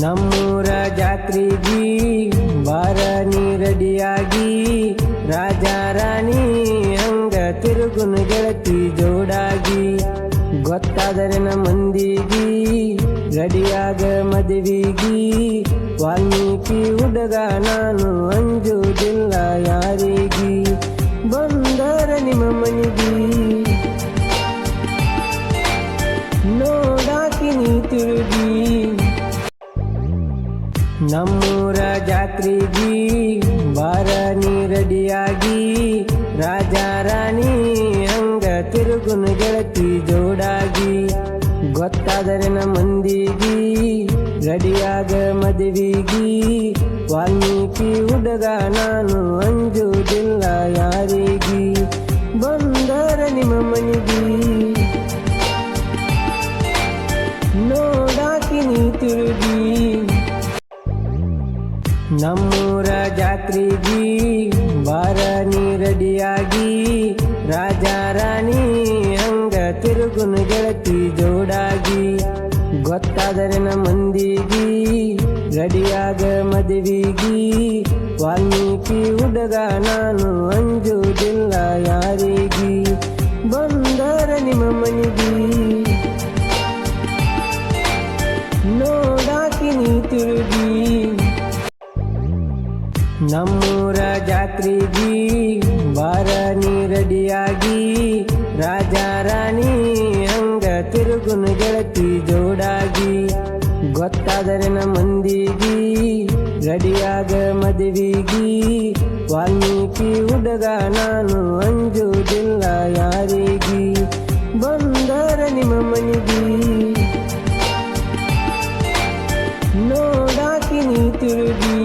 ನಮ್ಮೂರ ಜಾತ್ರೆಗಿ ಬಾರ ನೀ ರೆಡಿಯಾಗಿ ರಾಜ ರಾಣಿ ಹಂಗ ತಿರುಗುನ ಗೆಳತಿ ಜೋಡಾಗಿ. ಗೊತ್ತಾದರೆ ಮಂದಿಗಿ ರೆಡಿಯಾಗ ಮದುವಿಗಿ ವಾಲ್ಮೀಕಿ ಹುಡುಗ ನಾನು ಅಂಜುವುದಿಲ್ಲ ಯಾರಿಗಿ. ಬಂದರ ನಿಮ್ಮ ಮನೆಗಿ. ನೋಡಾಕಿ ನೀ ತಿರುಗಿ. ನಮ್ಮೂರ ಜಾತ್ರೆಗಿ, ಬಾರ ನೀ ರೆಡಿಯಾಗಿ ರಾಜ ರಾಣಿ ಹಂಗ ತಿರುಗುನ ಗೆಳತಿ ಜೋಡಾಗಿ. ಗೊತ್ತಾದರೆ ಮಂದಿಗಿ ರೆಡಿಯಾಗ ಮದುವಿಗಿ. ವಾಲ್ಮೀಕಿ ಹುಡುಗ ನಾನು ಅಂಜುವುದಿಲ್ಲ ಯಾರಿಗಿ. ಬಂದರ ನಿಮ್ಮ ಮನೆಗಿ. ನೋಡಾಕಿ ನೀ ತಿರುಗಿ. ನಮ್ಮೂರ ಜಾತ್ರೆಗಿ, ಬಾರ ನೀ ರೆಡಿಯಾಗಿ ರಾಜ ರಾಣಿ ಹಂಗ ತಿರುಗುನು ಗೆಳತಿ ಜೋಡಾಗಿ. ಗೊತ್ತಾದರೆ ಮಂದಿಗಿ ರೆಡಿಯಾಗ ಮದುವಿಗಿ. ವಾಲ್ಮೀಕಿ ಹುಡುಗ ನಾನು ಅಂಜುವುದಿಲ್ಲ ಯಾರಿಗಿ. ಬಂದರ ನಿಮ್ಮ ಮನೆಗಿ. ನೋಡಾಕಿ ನೀ ತಿರುಗಿ ನಮ್ಮೂರ ಜಾತ್ರೆಗಿ, ಬಾರ ರೆಡಿಯಾಗಿ ರಾಜ ರಾಣಿ ಹಂಗ ತಿರುಗುನ ಗೆಳತಿ ಜೋಡಾಗಿ. ಗೊತ್ತಾದರೆ ಮಂದಿಗಿ, ರೆಡಿಯಾದ ಮದುವೆಗಿ. ವಾಲ್ಮೀಕಿ ಹುಡುಗ ನಾನು ಅಂಜುದಿಲ್ಲ ಯಾರಿಗಿ. ಬಂದರ ನಿಮ್ಮ ಮನಿಗಿ. ನೋಡಾಕಿ ನೀ ತಿರುಗಿ.